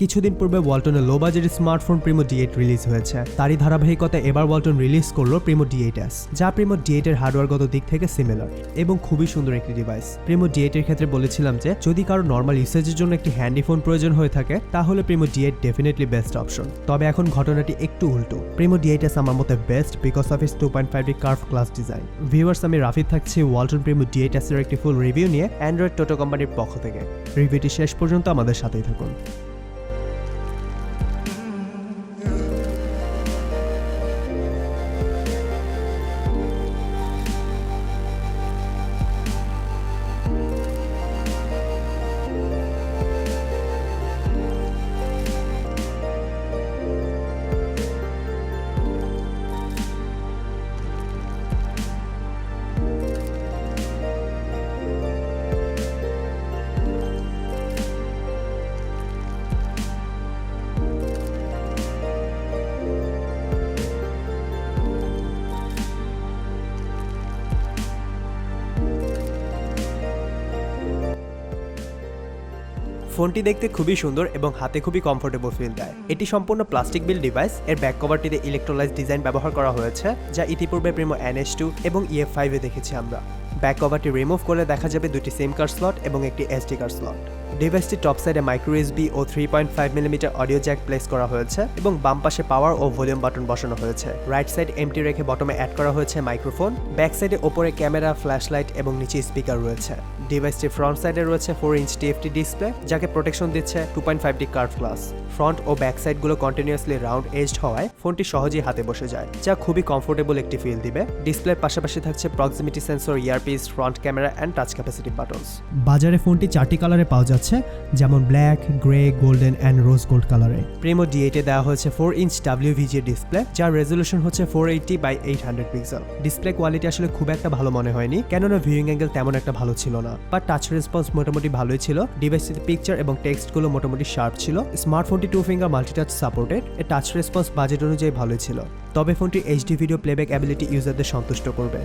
কিছুদিন পূর্বে ওয়ালটনের লো বাজেটের smartphone Primo D eight release হয়েছে। তারই ধারাবাহিকতা এবার ওয়ালটন রিলিজ করল প্রিমো ডি এইট এস যা প্রিমো ডি এইটের হার্ডওয়্যারগত দিক থেকে সিমিলার এবং খুবই সুন্দর একটি ডিভাইস প্রিমো ডি এইটের ক্ষেত্রে বলেছিলাম যে, যদি কারও নর্মাল ইউসেজের জন্য একটি হ্যান্ডি ফোন প্রয়োজন হয়ে থাকে, তাহলে Primo D eight definitely best option তবে এখন ঘটনাটি একটু উল্টো। প্রিমো ডি এইট এস আমার মতে best because of is two point five D curve glass design viewers আমি রাফিদ থাকছি ওয়ালটন প্রিমো ডি এইট এসের একটি ফুল রিভিউ নিয়ে অ্যান্ড্রয়েড টোটো কোম্পানির পক্ষ থেকে। রিভিউটি শেষ পর্যন্ত আমাদের সাথেই থাকুন। ফোনটি দেখতে খুবই সুন্দর এবং হাতে খুবই কমফোর্টেবল ফিল দেয়। এটি সম্পূর্ণ প্লাস্টিক বিল ডিভাইস এর ব্যাক কভারটিতে ইলেকট্রোলাইজ ডিজাইন ব্যবহার করা হয়েছে, যা ইতিপূর্বে প্রিমো এনএস টু এবং ইএফ ফাইভে দেখেছি আমরা। ব্যাক কভারটি রিমুভ করলে দেখা যাবে দুটি সিম কার্ড স্লট এবং একটি এসডি কার্ড স্লট ডিভাইসটি টপ সাইডে মাইক্রো এসবি ও three point five millimetre audio jack place করা হয়েছে এবং বাম পাশে পাওয়ার ও ভলিউম বাটন বসানো হয়েছে। রাইট সাইড এমটি রেখে বটমে অ্যাড করা হয়েছে মাইক্রোফোন ব্যাক সাইডে ওপরে ক্যামেরা ফ্ল্যাশ লাইট এবং নিচে স্পিকার রয়েছে। ডিভাইসটির ফ্রন্ট সাইডে রয়েছে ফোর ইঞ্চ টিএফটি ডিসপ্লে যাকে প্রোটেকশন দিচ্ছে two point five D curve glass front ও ব্যাক সাইডগুলো কন্টিনিউয়াসলি রাউন্ড এজড হওয়ায় ফোনটি সহজেই হাতে বসে যায়, যা খুবই কমফোর্টেবল একটি ফিল দিবে। ডিসপ্লের পাশাপাশি থাকছে proximity sensor earpiece front camera and touch capacity buttons বাজারে ফোনটি চারটি কালারে পাওয়া যাচ্ছে। যেমন black grey golden and rose gold কালারে প্রিমো ডি এইটে দেওয়া হয়েছে four inch W VGA display যার রেজলিউশন হচ্ছে four eighty by eight hundred pixel display quality আসলে খুব একটা ভালো মনে হয়নি, কেননা ভিউইং অ্যাঙ্গেল তেমন একটা ভালো ছিল না। বাট টাচ রেসপন্স মোটামুটি ভালোই ছিল ডিভাইসটিতে পিকচার এবং টেক্সটগুলো মোটামুটি শার্প ছিল। স্মার্টফোনটি টু ফিঙ্গার মাল্টিটাচ সাপোর্টেড এর টাচ রেসপন্স বাজেট অনুযায়ী ভালোই ছিল। তবে ফোনটি এইচডি ভিডিও প্লেব্যাক অ্যাবিলিটি ইউজারদের সন্তুষ্ট করবে।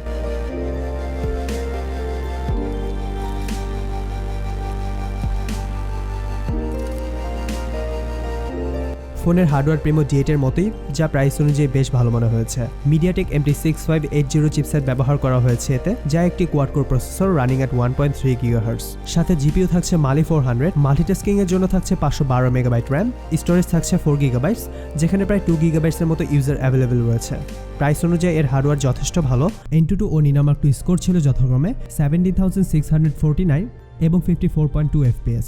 ফোনের হার্ডওয়্যার প্রিমো ডিএটের মতোই, যা প্রাইস অনুযায়ী বেশ ভালো মনে হয়েছে। MediaTek MT six five eight zero chipset ব্যবহার করা হয়েছে এতে, যা একটি quad core processor running at one point three gigahertz সাথে জিপিও থাকছে মালি ফোর হান্ড্রেড মাল্টিটাস্কিং এর জন্য থাকছে পাঁচশো বারো মেগাবাইট র্যাম স্টোরেজ থাকছে ফোর গিগাবাইটস যেখানে প্রায় টু গিগাবাইটসের মতো ইউজার অ্যাভেলেবেল রয়েছে। প্রাইস অনুযায়ী এর হার্ডওয়্যার যথেষ্ট ভালো। এন টু টু ও নিনামার্ক টু স্কোর ছিল যথাক্রমে seventeen thousand six hundred forty nine এবং fifty four point two FPS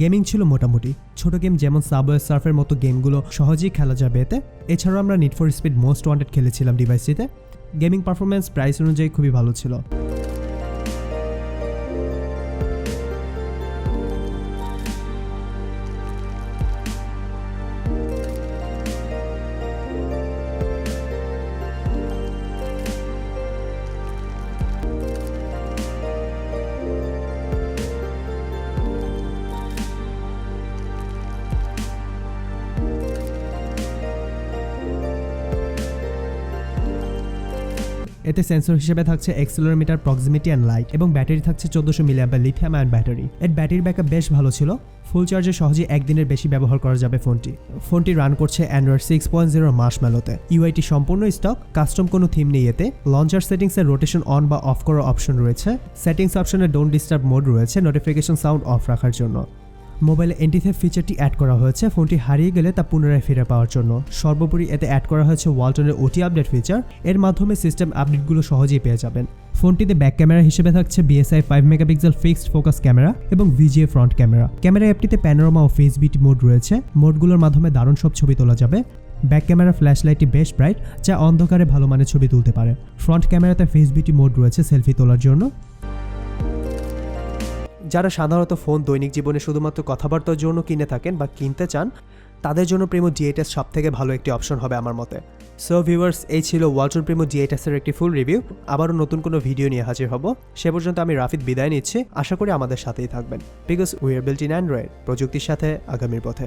gaming ছিল মোটামুটি। ছোট গেম যেমন সাবওয়ে সার্ফের মতো গেমগুলো সহজেই খেলা যাবে এতে। এছাড়াও আমরা need for speed most wanted খেলেছিলাম ডিভাইসটিতে গেমিং পারফরমেন্স প্রাইস অনুযায়ী খুবই ভালো ছিল। এতে সেন্সর হিসেবে থাকছে এক্সেলোমিটার প্রক্সিমিটি অ্যান্ড লাইট এবং ব্যাটারি থাকছে চোদ্দশো মিলিয়াম্পার লিথিয়াম অ্যান্ড ব্যাটারি। এর ব্যাটারি ব্যাকআপ বেশ ভালো ছিল। ফুল চার্জে সহজেই একদিনের বেশি ব্যবহার করা যাবে ফোনটি। ফোনটি রান করছে অ্যান্ড্রয়েড সিক্স পয়েন্ট জিরো মার্শম্যালোতে ইউআইটি সম্পূর্ণ স্টক, কাস্টম কোনো থিম নেই এতে। লঞ্চার সেটিংসের রোটেশন অন বা অফ করার অপশন রয়েছে। সেটিংস অপশনে ডোন্ট ডিস্টার্ব মোড রয়েছে, নোটিফিকেশন সাউন্ড অফ রাখার জন্য। মোবাইলে এন্টিথেপ ফিচারটি অ্যাড করা হয়েছে। ফোনটি হারিয়ে গেলে তা পুনরায় ফিরে পাওয়ার জন্য। সর্বোপরি এতে অ্যাড করা হয়েছে ওয়ালটনের ওটি আপডেট ফিচার এর মাধ্যমে সিস্টেম আপডেটগুলো সহজেই পেয়ে যাবেন। ফোনটিতে ব্যাক ক্যামেরা হিসেবে থাকছে BSI five megapixel fixed focus camera এবং ভিজিএ ফ্রন্ট ক্যামেরা ক্যামেরা অ্যাপটিতে প্যানোরামা ও ফেস বিট মোড রয়েছে। মোডগুলোর মাধ্যমে দারুণ সব ছবি তোলা যাবে। ব্যাক ক্যামেরা ফ্ল্যাশ লাইটটি বেশ ব্রাইট যা অন্ধকারে ভালো মানের ছবি তুলতে পারে। ফ্রন্ট ক্যামেরাতে ফেস বিটি মোড রয়েছে সেলফি তোলার জন্য। যারা সাধারণত ফোন দৈনিক জীবনে শুধুমাত্র কথাবার্তার জন্য কিনে থাকেন বা কিনতে চান, তাদের জন্য প্রেমো ডিএটাস সব থেকে ভালো একটি অপশন হবে আমার মতে। সো ভিউয়ার্স এই ছিল ওয়ালটন প্রেমো ডিএটাসের একটি ফুল রিভিউ আবারও নতুন কোনো ভিডিও নিয়ে হাজির হব। সে পর্যন্ত আমি রাফিদ বিদায় নিচ্ছি। আশা করি আমাদের সাথেই থাকবেন। Because we are built in Android প্রযুক্তির সাথে আগামীর পথে।